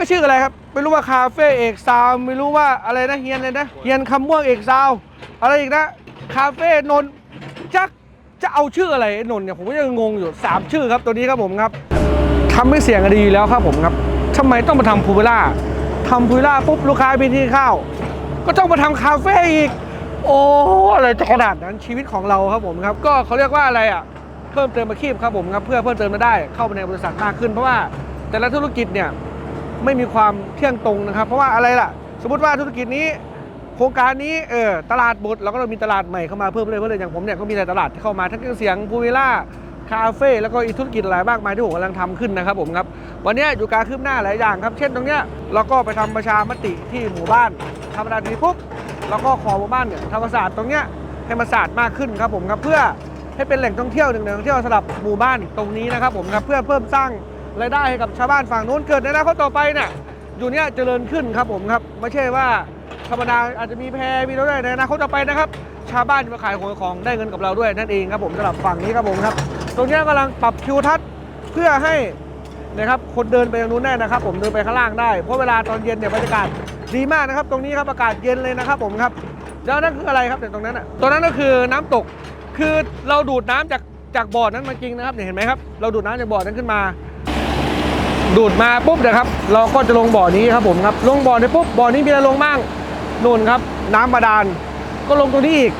ก็ชื่ออะไรครับ ไม่รู้ว่าคาเฟ่เอกซาวไม่รู้ว่าอะไรนะเฮียนเลยนะเฮียนคำม่วงเอกซาวอะไรอีกนะคาเฟ่นนท์จักจะเอาชื่ออะไรไอ้นนท์เนี่ยผมก็ยังงงอยู่สามชื่อครับตัวนี้ครับผมครับทำให้เสียงดีอยู่แล้วครับผมครับทำไมต้องมาทำพูวิล่าทำพูวิล่าปุ๊บลูกค้าไปที่ข้าว ก็ต้องมาทำคาเฟ่อีก โอ้อะไรจะขนาดนั้นชีวิตของเราครับผมครับ ก็เขาเรียกว่าอะไรอะเพิ่มเติมอาชีพครับผมครับ เพื่อเพิ่มเติมรายได้เข้าไปในบริษัทมากขึ้นเพราะว่าแต่ละธุรกิจเนี่ย ไม่มีความเที่ยงตรงนะครับ เพราะว่าอะไรล่ะ สมมติว่าธุรกิจนี้ โครงการนี้เออตลาดบดเราก็ต้องมีตลาดใหม่เข้ามาเพิ่มเลยเพิ่มเลยอย่างผมเนี่ยก็มีแต่ตลาดที่เข้ามาทั้งเครื่องเสียงพูวิล่าคาเฟ่แล้วก็อีกธุรกิจหลายมากมายที่ผมกำลังทำขึ้นนะครับผมครับวันนี้อยู่การคืบหน้าหลายอย่างครับ เช่นตรงเนี้ยเราก็ไปทำประชามติที่หมู่บ้านทำประชามติปุ๊บเราก็ขอหมู่บ้านเนี่ยทำประสาทตรงเนี้ยให้มันสะอาดมากขึ้นครับผมครับเพื่อให้เป็นแหล่งท่องเที่ยวหนึ่งแหล่งท่องเที่ยวสำหรับหมู่บ้านตรงนี้นะครับผมครับเพื่อเพิ่มสร้าง รายได้ให้กับชาวบ้านฝั่งนู้นเกิดในอนาคตต่อไปเนี่ยอยู่เนี่ยเจริญขึ้นครับผมครับไม่ใช่ว่าธรรมดาอาจจะมีแพมีรถได้ในอนาคตต่อไปนะครับ ชาวบ้านจะมาขายของของได้เงินกับเราด้วยนั่นเองครับผมสำหรับฝั่งนี้ครับผมครับ ตรงนี้ยกำลังปรับทิวทัศน์เพื่อให้นะครับคนเดินไปทางนู้นได้นะครับ ผมเดินไปข้างล่างได้เพราะเวลาตอนเย็นเนี่ยบรรยากาศดีมากนะครับ ตรงนี้ครับอากาศเย็นเลยนะครับ ผมครับแล้วนั่นคืออะไรครับเนี่ตรงนั้นอะตรงนั้นก็คือน้ำตกคือเราดูดน้ำจากจากบ่อนั้นมาจริงนะครับเนี่ยเห็นไหมครับเราดูดน้ำจากบ่อนั้นขึ้นมา ดูดมาปุ๊บนะครับ เราก็จะลงบ่อนี้ครับผมครับ ลงบ่อนี้ปุ๊บบ่อนี้มีอะไรลงบ้างนู่นครับ น้ำบาดาลก็ลงตรงนี้อีก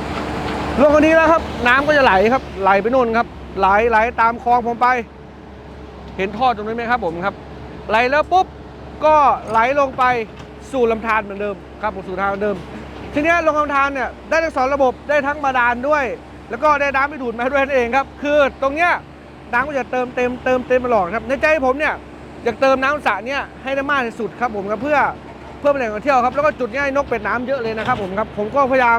ลงตรงนี้แล้วครับ น้ำก็จะไหลครับ ไหลไปนู่นครับ ไหลไหลตามคลองผมไป เห็นท่อตรงนี้ไหมครับผมครับ ไหลแล้วปุ๊บก็ไหลลงไปสู่ลำธารเหมือนเดิมครับผมสู่ทางเหมือนเดิม ทีนี้ลงลำธารเนี่ยได้ทั้งสองระบบได้ทั้งบาดาลด้วย แล้วก็ได้น้ำไปดูดมาด้วยนั่นเองครับ คือตรงเนี้ยน้ำก็จะเติมเต็มเติมเต็มตลอดครับในใจผมเนี่ย อยากเติมน้ำสระเนี่ยให้ได้มากที่สุดครับผมครับเพื่อเพื่อเป็นแหล่งท่องเที่ยวครับแล้วก็จุดนี้ให้นกเป็ดน้ำเยอะเลยนะครับผมครับผมก็พยายาม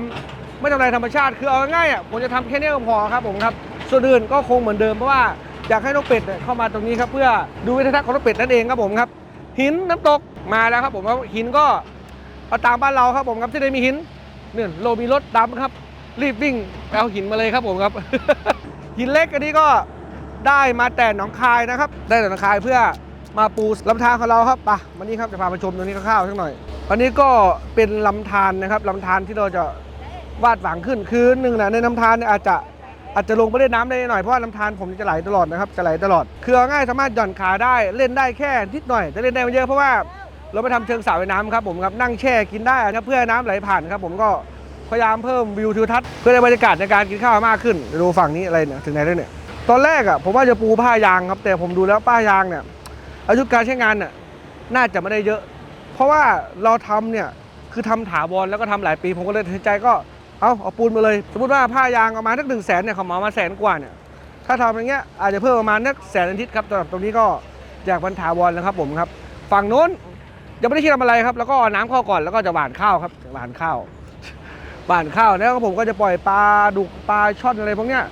ไม่ทำลายธรรมชาติคือเอาง่ายๆอะผมจะทำแค่นี้ก็พอครับผมครับส่วนอื่นก็คงเหมือนเดิมเพราะว่าอยากให้นกเป็ดเข้ามาตรงนี้ครับเพื่อดูวิถีทัศน์ของนกเป็ดนั่นเองครับผมครับ หินน้ำตกมาแล้วครับผมครับหินก็เอาตามบ้านเราครับผมครับที่ได้มีหินเนี่ยโลมีรถดำครับรีบวิ่งไปเอาหินมาเลยครับผมครับ หินเล็กอันนี้ก็ได้มาแต่หนองคายนะครับ ได้แต่หนองคายเพื่อ มาปูลำธารของเราครับปะวันนี้ครับจะพาไปชมตรงนี้คร่าวๆสักหน่อยอันนี้ก็เป็นลำธารนะครับลำธารที่เราจะวาดฝังขึ้นคือหนึ่งนะในลำธารเนี่ยอาจจะอาจจะลงไปเล่นน้ำได้หน่อยเพราะว่าลำธารผมจะไหลตลอดนะครับจะไหลตลอดคือง่ายสามารถหย่อนขาได้เล่นได้แค่นิดหน่อยแต่เล่นได้ไม่เยอะเพราะว่าเราไปทำเชิงสระว่ายน้ำครับผมครับนั่งแช่กินได้นะเพื่อให้น้ำไหลผ่านครับผมก็พยายามเพิ่มวิวทิวทัศน์เพื่อได้บรรยากาศในการกินข้าวมากขึ้นดูฝั่งนี้อะไรเนี่ยถึงไหนแล้วเนี่ยตอนแรกอะผมว่าจะปูผ้ายางครับแต่ผมดูแล้วผ้ายางเนี่ย อายุการใช้งานเนี่ยน่าจะไม่ได้เยอะ เพราะว่าเราทำเนี่ยคือทำถาวรแล้วก็ทำหลายปี ผมก็เลยตัดสินใจก็เอาเอาปูนมาเลย สมมติว่าผ้ายางประมาณสักหนึ่งแสนเนี่ยเขาเหมามาแสนกว่าเนี่ยถ้าทำอย่างเงี้ยอาจจะเพิ่มประมาณนักแสนนิดครับสำหรับตรงนี้ก็อยากบรรถาวรแล้วครับผมครับ ฝั่งโน้นยังไม่ได้คิดทำอะไรครับ แล้วก็น้ำเข้าก่อนแล้วก็จะหว่านข้าวครับหว่านข้าวบ้านข้าวแล้วก็ผมก็จะปล่อยปลาดุกปลาช่อนอะไรพวกเนี้ย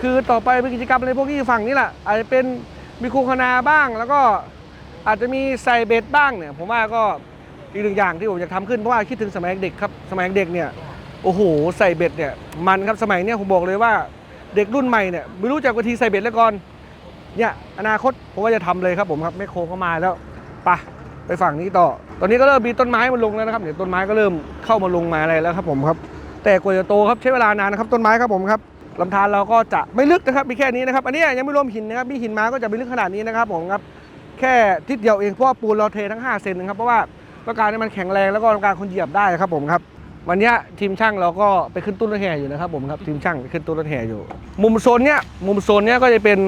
คือต่อไปเป็นกิจกรรมอะไรพวกนี้ฝั่งนี้แหละอาจจะเป็น มีคูคนาบ้าง แล้วก็อาจจะมีใส่เบ็ดบ้างเนี่ย ผมว่าก็อีกหนึ่งอย่างที่ผมอยากทำขึ้นเพราะว่าคิดถึงสมัยเด็กครับสมัยเด็กเนี่ยโอ้โหใส่เบ็ดเนี่ยมันครับสมัยเนี้ยผมบอกเลยว่าเด็กรุ่นใหม่เนี่ยไม่รู้จักวิธีใส่เบ็ดแล้วก่อนเนี่ยอนาคตผมว่าจะทำเลยครับผมครับแม่โคเข้ามาแล้วไปะไปฝั่งนี้ต่อ ตอนนี้ก็เริ่มมีต้นไม้มาลงแล้วนะครับเดี๋ยวต้นไม้ก็เริ่มเข้ามาลงมาอะไรแล้วครับผมครับ แต่กว่าจะโตครับใช้เวลานานนะครับต้นไม้ครับผมครับ ลำธารเราก็จะไม่ลึกนะครับมีแค่นี้นะครับ อันนี้ยังไม่รวมหินนะครับมีหินมาก็จะไม่ลึกขนาดนี้นะครับผมครับแค่ทิศเดียวเองเพราะว่าปูนเราเททั้ง 5 เซนนะครับเพราะว่าต้องการให้มันแข็งแรงแล้วก็ต้องการคนเหยียบได้ครับผมครับวันนี้ทีมช่างเราก็ไปขึ้นตู้รถแห่อยู่นะครับผมครับทีมช่างไปขึ้นตู้รถแห่อยู่ มุมโซนเนี้ยมุมโซนเนี้ยก็จะเป็น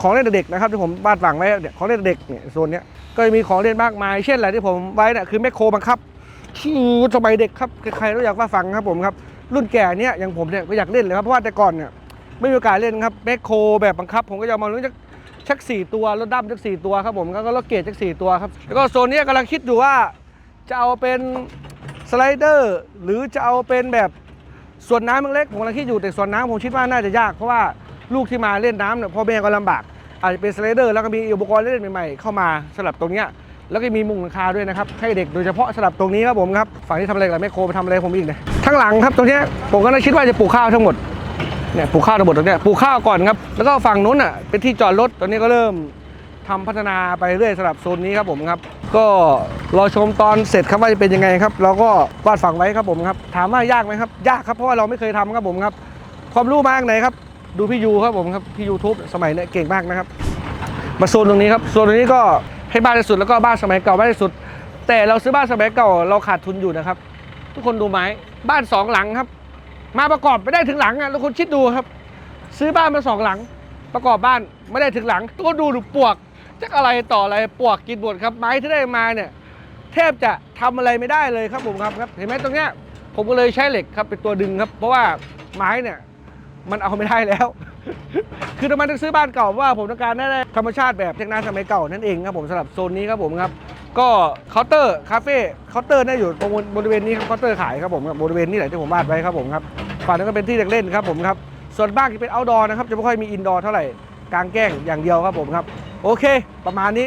ของเล่นเด็กนะครับที่ผมวาดฝังไว้เนี่ยของเล่นเด็กเนี่ยโซนเนี้ยก็จะมีของเล่นมากมาย เช่นอะไรที่ผมไว้เนี่ยคือแมคโครบังคับชื่อสมัยเด็กครับใครๆก็อยากว่าฟังครับผมครับ รุ่นแก่เนี่ยอย่างผมเนี่ยก็อยากเล่นเลยครับเพราะว่าแต่ก่อนเนี่ยไม่มีโอกาสเล่นครับแมคโครแบบบังคับ ผมก็จะเอามาเล่นชักชักสี่ตัวรถดั้มชักสี่ตัวครับผมแล้วก็รถเกจชักสี่ตัวครับแล้วก็โซนนี้กำลังคิดอยู่ว่าจะเอาเป็นสไลเดอร์หรือจะเอาเป็นแบบส่วนน้ำมังเล็กผมกำลังคิดอยู่แต่ส่วนน้ำผมคิดว่าน่าจะยากเพราะว่าลูกที่มาเล่นน้ำเนี่ยพ่อแม่ก็ลำบากอาจจะเป็นสไลเดอร์แล้วก็มีอุปกรณ์เล่นใหม่ๆเข้ามาสำหรับตรงเนี้ยแล้วก็มีมุงหลังคาด้วยนะครับให้เด็กโดยเฉพาะสำหรับตรงนี้ครับผมครับฝั่งที่ทำอะไรกับแม่โคไปทำอะไรผมอีกเนี่ย ทั้างหลังครับตรงนี้ผมก็เลยคิดว่าจะปลูกข้าวทั้งหมดเนี่ยปลูกข้าวทั้งหมดตรงนี้ปลูกข้าวก่อนครับแล้วก็ฝั่งนู้นอะเป็นที่จอดรถตอนนี้ก็เริ่มททำพัฒนาไปเรื่อยสำหรับโซนนี้ครับผมครับ ก็รอชมตอนเสร็จครับว่าจะเป็นยังไงครับ เราก็วาดฝังไว้ครับผมครับ ถามว่ายากไหมครับ ยากครับเพราะว่าเราไม่เคยทำครับผมครับ ความรู้มากไหนครับ ดูพี่ยูครับผมครับพี่ยูทูบสมัยเนี้ยเก่งมากนะครับ มาโซนตรงนี้ครับโซนตรงนี้ก็ให้บ้านที่สุดแล้วก็บ้านสมัยเก่าบ้านที่สุด แต่เราซื้อบ้านสมัยเก่าเราขาดทุนอยู่นะครับ ทุกคนดูไหม บ้านสองหลังครับ มาประกอบไม่ได้ถึงหลังอะทุกคนคิดดูครับ ซื้อบ้านมาสองหลัง ประกอบบ้านไม่ได้ถึงหลังกคนดูดูปวกจักอะไรต่ออะไรปวกกินหมดครับ ไม้ที่ได้มาเนี่ยแทบจะทำอะไรไม่ได้เลยครับผมครับครับ เห็นไหมตรงเนี้ยผมก็เลยใช้เหล็กครับเป็นตัวดึงครับ เพราะว่าไม้เนี่ยมันเอาไม่ได้แล้ว คือทำไมต้องซื้อบ้านเก่าเพราะว่าผมต้องการได้ธรรมชาติแบบเทคนาสมัยเก่านั่นเองครับผมสำหรับโซนนี้ครับผมครับ ก็เคาน์เตอร์คาเฟ่เคาน์เตอร์น่าอยู่ตรงบริเวณนี้ครับเคาน์เตอร์ขายครับผมครับบริเวณนี้แหละที่ผมวาดไว้ครับผมครับฝั่งนั้นก็เป็นที่เด็กเล่นครับผมครับส่วนบ้านที่เป็นเอาท์ดอร์นะครับจะไม่ค่อยมีอินดอร์เท่าไหร่กลางแก้งอย่างเดียวครับผมครับโอเค ประมาณนี้